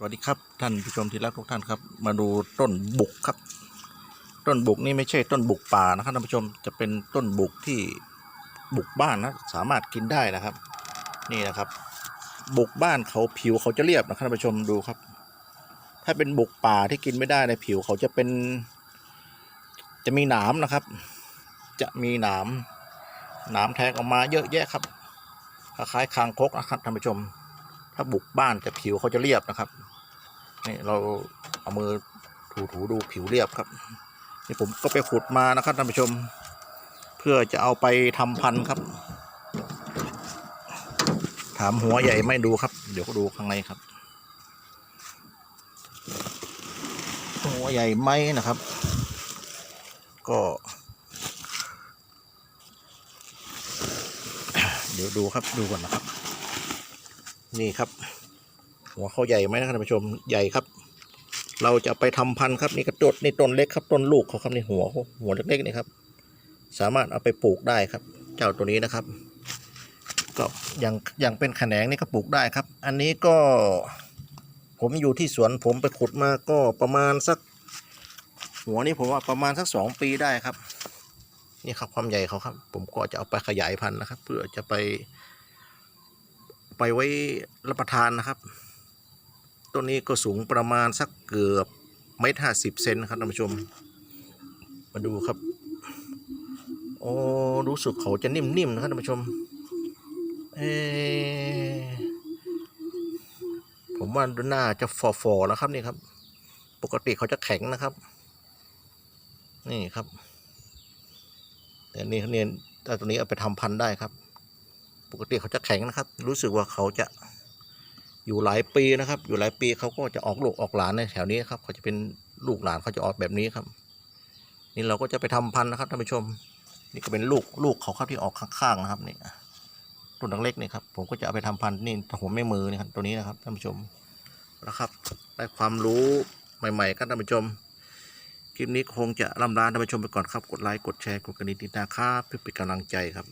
สวัสดีครับท่านผู้ชมที่รักทุกท่านครับ มาดูต้นบุกครับ ต้นบุกนี่ไม่ใช่ต้นบุกป่านะครับท่านผู้ชมจะเป็นต้นบุกที่บุกบ้านนะสามารถกินได้นะครับ นี่นะครับ บุกบ้านเขาผิวเขาจะเรียบนะครับท่านผู้ชมดูครับ ถ้าเป็นบุกป่าที่กินไม่ได้ในผิวเขาจะเป็น จะมีหนามนะครับ จะมีหนามหนามแทงออกมาเยอะแยะครับคล้ายๆคางคกนะครับท่านผู้ชม ถ้าบุกบ้านจะผิวเขาจะเรียบนะครับ นี่เราเอามือถูๆดูผิวเรียบครับนี่ผมก็ไปขุดมานะครับท่านผู้ชม เพื่อจะเอาไปทำพันธุ์ครับ ถามหัวใหญ่ไม่ดูครับ เดี๋ยวก็ดูข้างในครับ หัวใหญ่ไหมนะครับ ก็ เดี๋ยวดูครับดูก่อนนะครับ นี่ครับ หัวเขาใหญ่ไหมนะท่านผู้ชมใหญ่ครับ เราจะไปทำพันธุ์ครับนี่กระโดดนี่ต้นเล็กครับต้นลูกเขาครับนี่หัวหัวเล็กๆนี่ครับ สามารถเอาไปปลูกได้ครับ เจ้าตัวนี้นะครับ ก็อย่างอย่างเป็นแขนงนี่ก็ปลูกได้ครับ อันนี้ก็ ผมอยู่ที่สวนผมไปขุดมาก็ประมาณสัก หัวนี่ผมว่าประมาณสักสองปีได้ครับนี่ครับความใหญ่เขาครับ ผมก็จะเอาไปขยายพันธุ์นะครับ เพื่อจะไป ไปไว้รับประทานนะครับ ต้นนี้ก็สูงประมาณสักเกือบเมตรห้าสิบเซนนะครับท่านผู้ชม มาดูครับ โอ้รู้สึกเขาจะนิ่มๆนะครับท่านผู้ชม เอผมว่าดูหน้าจะฟอๆนะครับนี่ครับ ปกติเขาจะแข็งนะครับ นี่ครับแต่นี่เนี่ยตัวนี้เอาไปทำพันธุ์ได้ครับ ปกติเขาจะแข็งนะครับ รู้สึกว่าเขาจะ อยู่หลายปีนะครับ อยู่หลายปีเขาก็จะออกลูกออกหลานในแถวนี้ครับเขาจะเป็นลูกหลานเขาจะออกแบบนี้ครับ นี่เราก็จะไปทำพันธุ์นะครับท่านผู้ชม นี่ก็เป็นลูกลูกเขาครับที่ออกข้างๆนะครับนี่ต้นเล็กนี่ครับผมก็จะเอาไปทำพันธุ์นี่แต่ผมไม่มือนี่ครับตัวนี้นะครับท่านผู้ชมนะครับได้ความรู้ใหม่ๆครับท่านผู้ชมคลิปนี้คงจะลำลาท่านผู้ชมไปก่อนครับ กดไลค์ กดแชร์ กดกระดิ่งติดตามครับเพื่อเป็นกำลังใจครับ